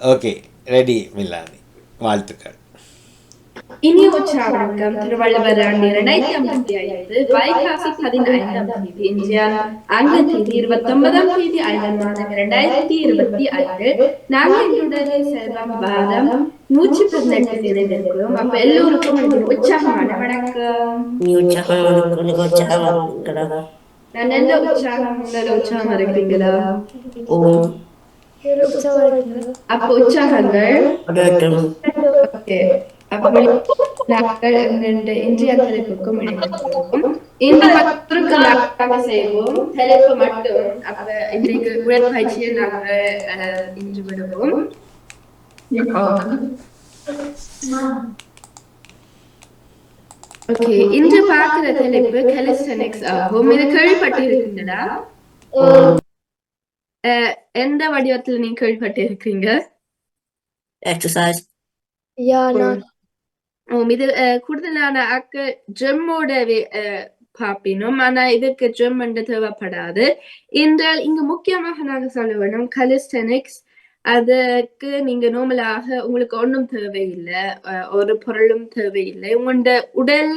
Okay ready மில்லானி வாழ்த்துக்கள். இனிய உற்சாகம். திருவள்ளுவர் ஆண்டு இரண்டாயிரத்தி ஐம்பத்தி ஐந்து வைகாசி பதினைந்தாம் தேதி இந்தியா. ஆங்கில தேதி இருபத்தி ஒன்பதாம் தேதி ஐந்தாம் மாதம் இரண்டாயிரத்தி இருபத்தி ஐந்து. நாங்கள் எங்களுடைய செல்வம் வாரம் நூற்றி பதினெட்டு இணைந்திருக்கிறோம் அப்ப எல்லோருக்கும் உற்சாகமான வணக்கம். நீ உற்சாகம் உற்சாகம் நான் நல்ல உற்சாகம்? நல்ல உற்சாகம் இருப்பீங்களா ஓ. அப்ப உற்சாகங்கள். அடட்டும் ஓகே. அப்படி நாங்கள் எங்களுடைய இன்றைய தலைப்புக்கும் இணைந்திருக்கிறோம். இந்த பத்திற்கு நாங்கள் செய்வோம். தலைப்பு மட்டும். அப்ப இன்றைக்கு உடற்பயிற்சியை நாங்கள் இன்று விடுவோம். ஓகே. இன்று பார்க்கிற தலைப்பு கலிஸ்டனிக்ஸ் ஆகும். இது கேள்விப்பட்டு இருக்கின்றதா அஹ், எந்த வடிவத்துல நீங்க கேள்விப்பட்டு இருக்கீங்க எக்ஸசைஸ் Ja, நான் ஓ இது கூடுதலான ஆக்க ஜெம்மோட பாப்பினோம் ஆனா இதுக்கு ஜெம் என்று தேவைப்படாது. என்றால் இங்க முக்கியமாக நாங்க சொல்ல வேணும் கலிஸ்டனிக்ஸ் அதுக்கு நீங்க நார்மலாக உங்களுக்கு ஒன்றும் தேவையில்லை ஒரு பொருளும் தேவையில்லை. உங்களோட உடல்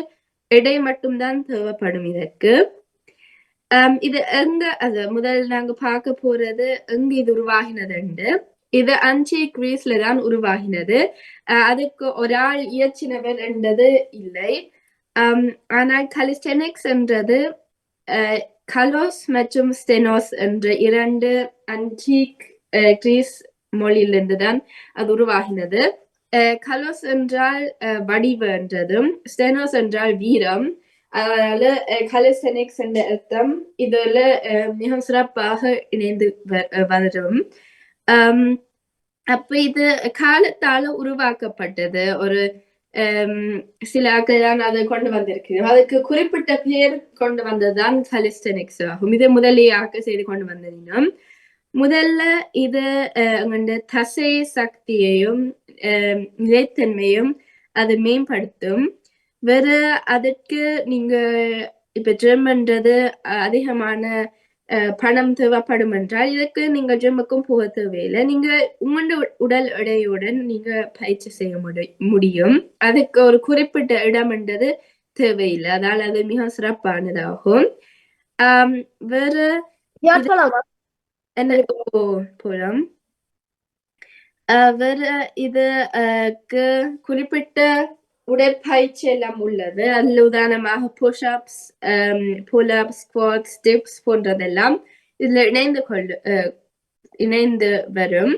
எடை மட்டும்தான் தேவைப்படும் இதற்கு. இது எங்க அது முதல் நாங்க பார்க்க போறது எங்க இது உருவாகினதுண்டு இது அஞ்சு கிரீஸ்ல தான் உருவாகினது அதுக்கு ஒரு ஆள் இயற்றினவர் என்றது இல்லை ஆனால் கலிஸ்டெனிக்ஸ் என்றது அஹ், கலோஸ் மற்றும் ஸ்டெனோஸ் என்ற இரண்டு அன்டிக் அஹ், கிரீஸ் மொழியிலிருந்து தான் அது உருவாகினது அஹ், கலோஸ் என்றால் அஹ், வடிவு என்றதும் ஸ்டெனோஸ் என்றால் வீரம் அதனால கலிஸ்டெனிக்ஸ் என்ற அர்த்தம். இதுல அஹ், மிகவும் சிறப்பாக இணைந்து வ- வரும் அப்ப இது காலத்தால உருவாக்கப்பட்டது. ஒரு சில ஆட்கள் அதை கொண்டு வந்திருக்கிறோம். அதுக்கு குறிப்பிட்ட பேர் கொண்டு வந்ததுதான் கலிஸ்டனிக்ஸ் ஆகும். இது ஆக்க செய்து கொண்டு வந்ததினும். முதல்ல இது அஹ், தசை சக்தியையும் நிலைத்தன்மையும் அது மேம்படுத்தும். வேற அதற்கு நீங்க இப்ப ஜெர்மன்றது அதிகமான பணம் தேவைப்படும் என்றால் இதற்கு நீங்க ஜிம்முக்கும் போக தேவையில்லை. நீங்க உங்களோட உடல் எடையுடன் நீங்க பயிற்சி செய்ய முடி- முடியும். அதுக்கு ஒரு குறிப்பிட்ட இடம் என்றது தேவையில்லை. அதால் அது மிக சிறப்பானதாகும். வேற என்ன? போலாம். வேற இது அஹ், க்கு குறிப்பிட்ட உடற்பயிற்சி எல்லாம் உள்ளது. அதில் உதாரணமாக புஷ்அப்ஸ் புல்அப்ஸ் ஸ்குவாட்ஸ் டிப்ஸ் போன்றதெல்லாம் இதுல இணைந்து கொள்ளு அஹ், இணைந்து வரும்.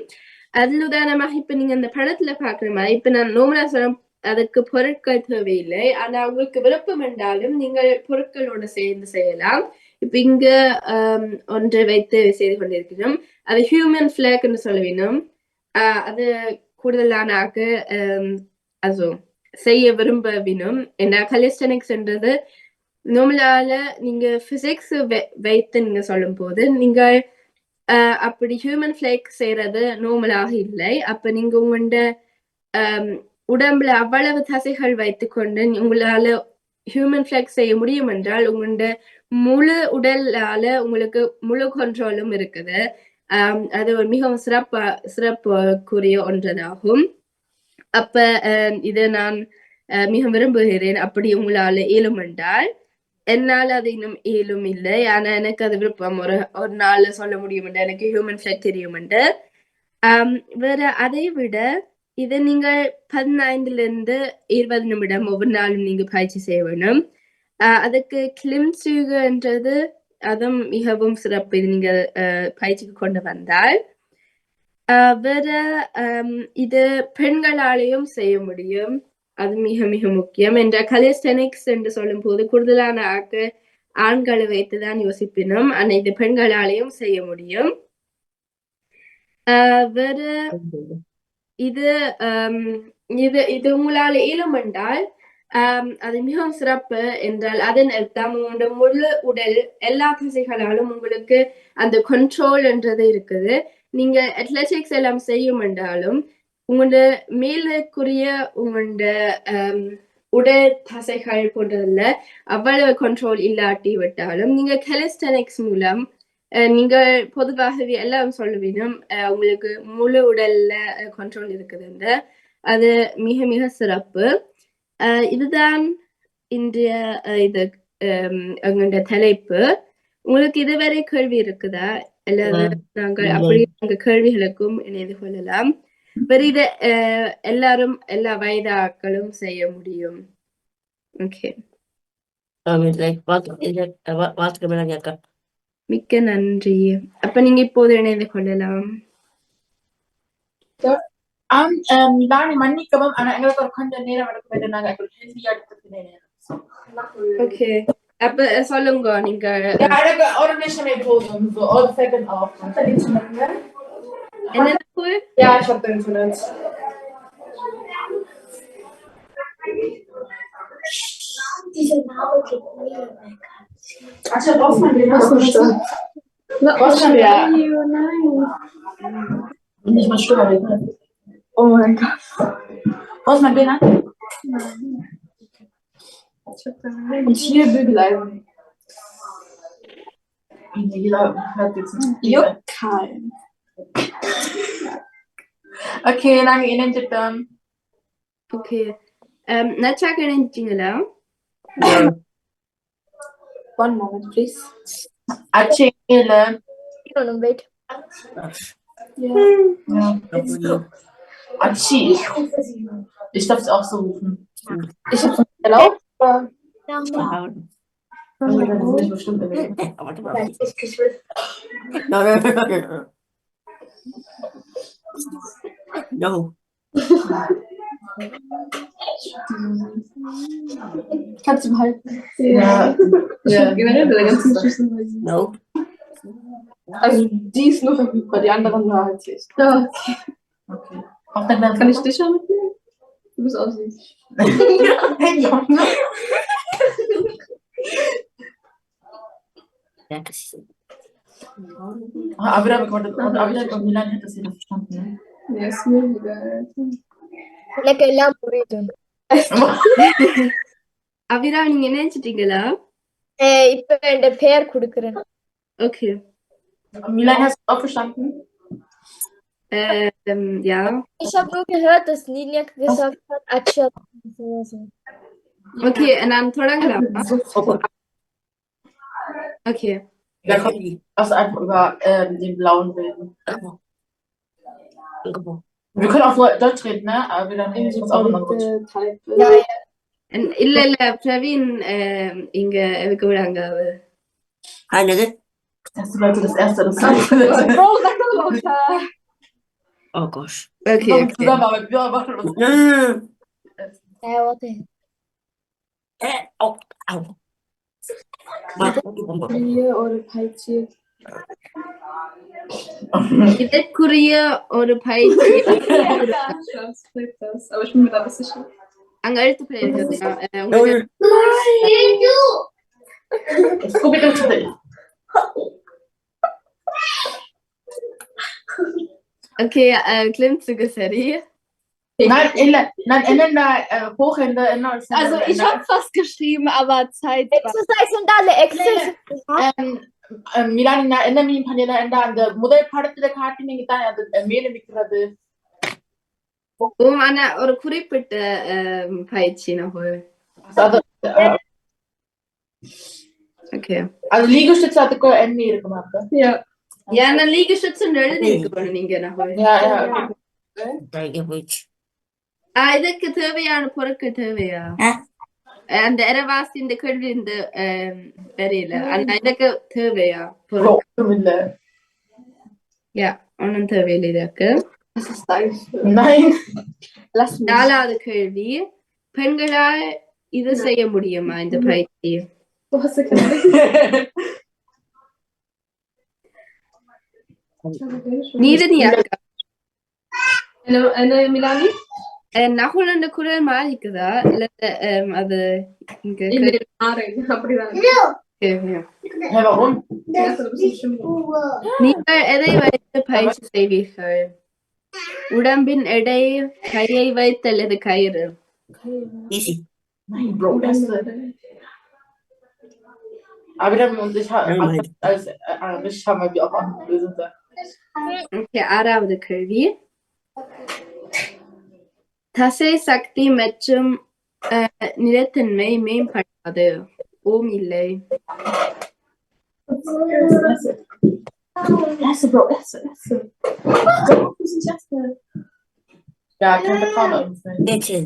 அதில் உதாரணமாக இப்ப நீங்க இந்த படத்துல பாக்குற மாதிரி இப்ப நான் நோமலா சொல்ல அதுக்கு பொருட்கள் தேவையில்லை. ஆனா உங்களுக்கு விருப்பம் என்றாலும் நீங்கள் பொருட்களோடு சேர்ந்து செய்யலாம். இப்ப இங்க um, ஒன்றை வைத்து செய்து கொண்டிருக்கிறோம். அது ஹியூமன் ஃபிளாக் என்று சொல்ல வேணும். ஆஹ் அது கூடுதலான um, அது செய்ய விரும்ப வேணும் என்ன கலிஸ்டனிக்ஸ் என்றது நோமலால நீங்க பிசிக்ஸ் வைத்து நீங்க சொல்லும் போது நீங்க அப்படி ஹியூமன் ஃபிளேக் செய்யறது நார்மலாக இல்லை. அப்ப நீங்க உங்களோட உடம்புல அவ்வளவு தசைகள் வைத்துக்கொண்டு உங்களால ஹியூமன் ஃபிளெக்ஸ் செய்ய முடியும் என்றால் உங்களோட முழு உடலால உங்களுக்கு முழு கண்ட்ரோலும் இருக்குது. அது ஒரு மிகவும் சிறப்பா சிறப்புக்குரிய ஒன்றதாகும். அப்ப அஹ், இது நான் அஹ், மிக விரும்புகிறேன். அப்படி உங்களால இயலும் என்றால் என்னால் அது இன்னும் இயலும் இல்லை. ஆனா எனக்கு அது விருப்பம். ஒரு ஒரு நாள்ல சொல்ல முடியும் எனக்கு ஹியூமன் ஃபிளெக் தெரியும் என்று. வேற அதை விட இது நீங்கள் பதினைந்துல இருந்து இருபது நிமிடம் ஒவ்வொரு நாளும் நீங்க பயிற்சி செய்ய வேணும் ஆஹ் அதுக்கு கிளிம்ஸுகன்றது அதுவும் மிகவும் சிறப்பு. இது நீங்க பயிற்சிக்கு கொண்டு வந்தால் வேற இது பெண்களாலேயும் செய்ய முடியும். அது மிக மிக முக்கியம். என்ற கலிஸ்டெனிக்ஸ் என்று சொல்லும் போது கூடுதலான ஆக்கு ஆண்களை வைத்துதான் யோசிப்பினும் ஆனா இது பெண்களாலேயும் செய்ய முடியும். ஆஹ் வேற இது இது இது உங்களால் இயலும் என்றால் அது மிகவும் சிறப்பு என்றால் அதன் அர்த்தம் உங்களோட முழு உடல் எல்லா திசைகளாலும் உங்களுக்கு அந்த கண்ட்ரோல் என்றது இருக்குது. நீங்க அத்லெட்டிக்ஸ் எல்லாம் செய்யும் என்றாலும் உங்களோட மேலுக்குரிய உங்களோட உடல் தசைகள் போன்றதுல அவ்வளவு கண்ட்ரோல் இல்லாட்டி விட்டாலும் நீங்க கெலிஸ்டனிக்ஸ் மூலம் அஹ், நீங்கள் பொதுவாகவே எல்லாம் சொல்லுவீனும் அஹ், உங்களுக்கு முழு உடல்ல கண்ட்ரோல் இருக்குதுன்ற அது மிக மிக சிறப்பு. அஹ், இதுதான் இன்றைய இது ஹம், எங்களுடைய தலைப்பு. உங்களுக்கு இதுவரை கேள்வி இருக்குதா? அல்லது. நாங்கள். அப்படி உங்க கேள்விகளுக்கும் இணைந்து கொள்ளலாம் வேற இத எல்லாரும் எல்லா வயதாக்களும் செய்ய முடியும் ஓகே மிக்க நன்றி அப்ப நீங்க இப்போது இணைந்து கொள்ளலாம் ஆம் நானே மன்னிக்கவும் ஆனா எங்களுக்கு ஒரு கொஞ்சம் நேரம் எடுக்க வேண்டும் நாங்க நேரம் ஓகே அப்ப சொல்லுங்க நீங்க Ja, எனக்கு ஒரு நிமிஷமே போதும் so ஒரு செகண்ட் ஆஃப் என்ன cool? Ja, ich hab den Internet. Diese Narbe geht mir weg. Ach, was man den hast du Was man ja. Nicht mal Stimme weg. Oh mein Gott. Was man den Und hier will bleiben. Und Lila hört jetzt nicht. Juckal. Okay, lange innen dann. Okay. Ähm, Natschak innen Jingala. One moment, please. Achille. Don't wait. Ja. ja. Achi. Ich darf es auch so rufen. Ich hab's erlaubt. Das ist bestimmt gewesen. Ich, ich will. No. Kannst du behalten. Ja. ja. Generell der ganzen Schüssel. No. Also die ist nur verfügbar, die anderen nur halt nicht. Ja, okay. Okay. Auch dann Kann ich dich auch mitnehmen? Du bist auch süß. Hey, Junge. Ja, das ist. Aber da bekommt und aber da wie lange hätte sie das verstanden? ne? Ja, ist mir egal. Lecker Lamborghini. அவிரா நீங்க இணைஞ்சிட்டீங்களா இப்ப என் பேர் கொடுக்குறேன் okay Wie lange hast du auch verstanden? Ähm, ja. Ich habe nur gehört, dass Ninjak gesagt hat, Acha. Okay, und dann Torangla. Okay. Da kommt was einfach über ähm, den blauen Wilden. Wir können auch dort reden, ne? Aber wir dann reden uns auch nochmal gut. Ja, ja. ಇಲ್ಲ ಇಲ್ಲ ಪ್ರವೀಣ್ ಹಿಂಗ ಗೌಡಂಗ ಹಾಗಾದ್ರೆ Das ist Leute das erste, das zweite? Bro, sag doch lauter! Oh gosh. Okay, No, okay. Suzanne m'avait bien avant. Mm. É, eu até. É, oh, au. Bak, bak, bak. Kariye और भाईची Is it Korea or Pai? Aber ich bin mir da ein bisschen sicher. I'm going to play this now. and I'm gonna- Hayır. It's Scooby-Doo today. Okay, uh, klimmzüge Serie. Nein, in, nein, innen da, äh, hoch in der, äh, in Also ich habe fast geschrieben, aber Zeit. Exercise und alle exercise. Ähm, ähm, Milana in der Mim Panina in der the Mutter part of der cart in the Mele Mikrade. Oh, Anna, oder Kuripit, ähm, Paitchina äh, hol. Okay. Also Liegestütze hat er in Mele gemacht. Ne? Ja. Ja, ja, okay. Danke, Witch. ஆ இதுக்கு தேவையான பொருட்கள் தேவையா ஆ. அந்த இரவாசி இந்த கேள்வி இந்த தெரியல அந்த இதுக்கு தேவையா இல்ல? யா ஒன்றும் தேவையில்லை இதுக்கு Das ist dein. Nein. Lass mich. நாலாவது கேள்வி பெண்களால் இது செய்ய முடியுமா இந்த பயிற்சி கேள்வியா? Hä, warum? Ja, das ist ein bisschen schlimm. நீங்கள் எதை வைத்து பயிற்சி செய்வீர்கள் உடம்பின் எடை கையை வைத்து அல்லது கயிறு Easy. Nein, Bro, das ist Abraham und ich ha- Ja, mein- als äh, Arisch haben wir auch andere Lösung da. Okay, out of the curvy. තසේ සක්ති මැච්චම් නිරතන්මයි මෙයින් පටාද ඕම් ඉල්ලයි Geçin.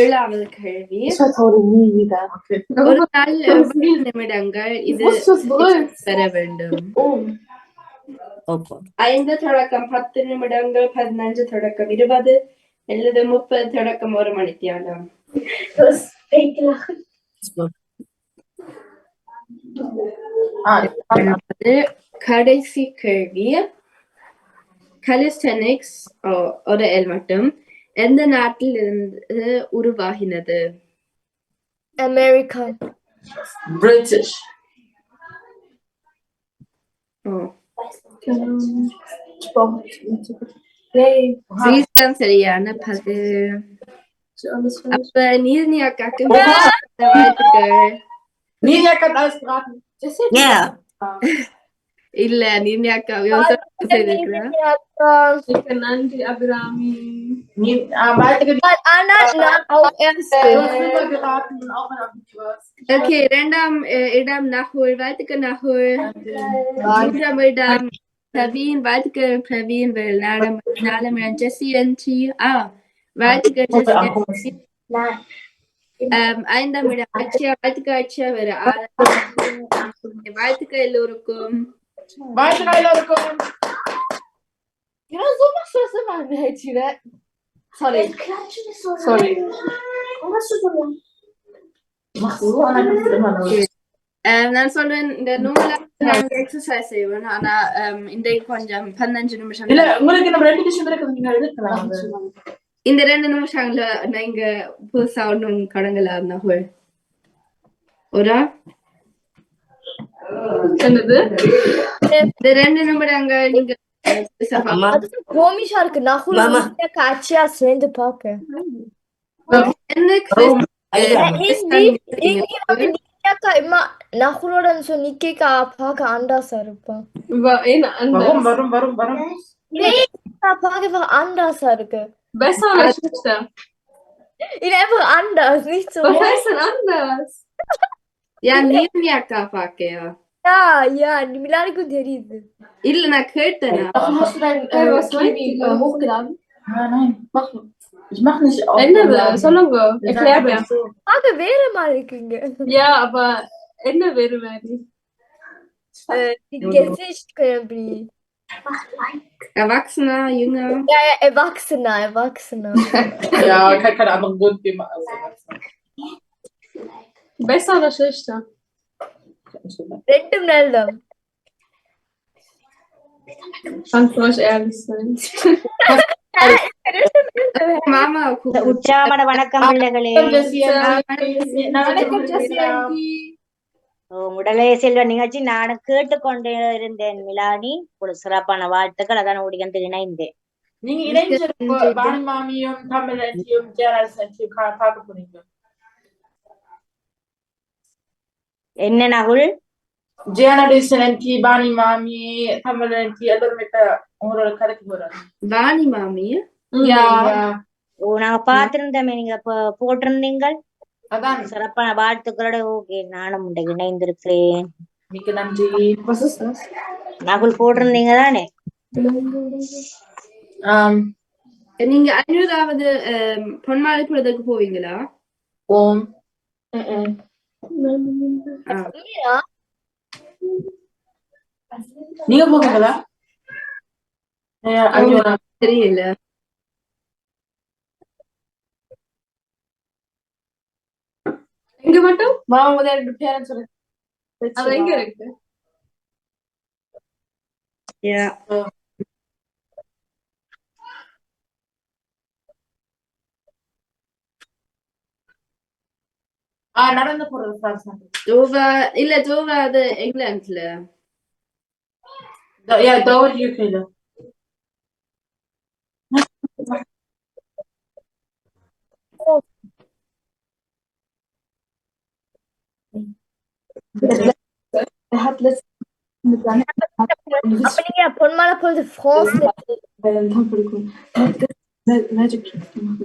ஏழாவது கேள்வி Ich vertraue dir nie wieder. Okay. ஒரு நாள் எவ்வளவு நிமிடங்கள் Ich இது wusste, was du willst. பெற வேண்டும் Oh. Opa. ஐந்து தொடக்கம் பத்து நிமிடங்கள் பதினஞ்சு தொடக்கம் இருபது அல்லது முப்பது தொடக்கம் ஒரு மணித்தியாலம் Du hast fake gelacht. Ah, அது கடைசி கேள்வி கலிஸ்டனிக்ஸ் ஒரு எல் மட்டும் எந்த நாட்டில் இருந்து உருவாகினது America. British. ஓ, Sport. Yay. இதுதான் சரியான பதில் Ist alles falsch. அப்ப நீர்நியாக்காக்கு வாழ்த்துக்கள் Nina kann alles beraten. Yeah. இல்ல நீர்நியாக்கா விவசாயம் செய்திருக்கிறா Ich bin Andy Abirami. Ni- ah, Malte, du Anna, na, auch erste. hast immer geraten und auch wenn du nicht warst. Okay இரண்டாம் இடம் நகுல் வாழ்த்துக்கள் நகுல் மூன்றாம் இடம் பிரவீன் வாழ்த்துக்கள் பிரவீன் நாலாம் நாலாம் இடம் ஜெஸ்ஸி என்டி ஆ Um, ஐந்தாம் இடம் வேற எல்லோருக்கும் Weiter, Leute. Ja, so machst du das immer, Mädchen. Sorry. Sorry. Mach so, und dann kannst du immer noch. Um, நான் சொல்றேன் இந்த நூல நாங்க எக்ஸசைஸ் செய்வோம் ஆனா um, இன்றைக்கு கொஞ்சம் பதினஞ்சு நிமிஷம் இல்ல உங்களுக்கு நம்ம ரெண்டு விஷயம் இருக்கு நீங்க எடுக்கலாம் அது. இந்த ரெண்டு நிமிஷங்கள்ல நீங்க புதுசா ஒன்றும் கடங்கல நகுல் ஒரு என்னது இந்த ரெண்டு நிமிடங்கள் நீங்க அஹ், புதுசா Mama. Das ist komisch, Harke. Nachhol Mama. und der Katja Svende Pake. என்ன quiz- Alter. äh, quiz dann Irgendwie habe ich Nikkeka immer Nachhol oder so Nikkeka Pake anders Harpe. über wen anders? Warum, warum, warum, warum? Pake war anders Harke. Besser oder schlechter? In einfach anders, nicht so. Was heißt denn anders? Yeah நீர்மியாக்கா பாக்கையா Ja, Also äh, ja, ja, Milano kommt ja riesen. Elena Költener. Warum hast du dein äh, was Kiwi äh, hochgeladen? Ah, nein. Mach. Ich mach nicht auf. Ändere, Solange. Erklär mir. Frage wäre mal ginge. Ja, aber Ende wäre mal nicht. Äh, die Gesicht können wir Erwachsener, Jünger. Ja, ja, Erwachsener, Erwachsener. ja, kann keinen anderen Grund geben als Erwachsener. Besser oder schlechter? ரெண்டும் guck. உற்சாகமான வணக்கம் பிள்ளைகளே. உடலே செல்வ நிகழ்ச்சி. நானும் கேட்டுக்கொண்டு இருந்தேன் மிலானி ஒரு சிறப்பான வாழ்த்துக்கள். அதான் உடையந்து இணைந்தேன். நீங்க பானு மாமியும் தமிழ் பார்க்க போறீங்க. என்ன நகுல்? ஆண்டி பானி மாமி தமிழ் எல்லாருமே உங்களோட கதைக்கு போறாங்க. Mami. யா? ஓ நாங்க பார்த்திருந்தோமே நீங்க போ- போட்டிருந்தீங்கள். அதான். சிறப்பான வாழ்த்துக்களோட ஓகே நானும் உண்டை இணைந்திருக்கிறேன். மிக்க நன்றி? நகுல் போட்டிருந்தீங்க தானே? நீங்க ஐநூறாவது um, பொன்மாலை பொழுதுக்கு போவீங்களா? ஓம். நீங்க நான் தெரியல. எங்க மட்டும்? மாமா முதல்ல ரெண்டு பேரன் சொல்லு அது எங்க இருக்கு? Yeah. ஆ நடந்து போறது பிரான்ஸ் நாட்டு. Dover, இல்ல Dover அது இங்கிலாந்துல த- yeah, தோவர் யூகேல hat letztens mit seiner அப்ப நீங்க பொன்மலை பொழுது ஃப்ரான்ஸ்ல Magic Tricks gemacht.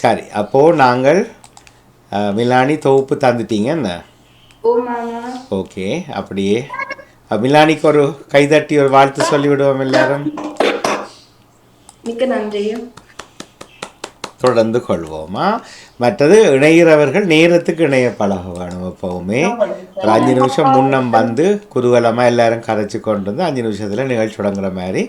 சரி அப்போது நாங்கள் மிலானி தொகுப்பு தந்துட்டீங்க என்ன. ஓகே அப்படியே. மிலானிக்கு ஒரு கைதட்டி ஒரு வாழ்த்து சொல்லிவிடுவோம் எல்லாரும். மிக்க நன்றி தொடர்ந்து கொள்வோமா மற்றது இணைகிறவர்கள் நேரத்துக்கு இணைய பழக வேணும் ஒரு அஞ்சு நிமிஷம் முன்னம் வந்து குதூகலமாக எல்லாரும் கரைச்சி கொண்டு வந்து அஞ்சு நிமிஷத்தில் நிகழ்ச்சி தொடங்குற மாதிரி.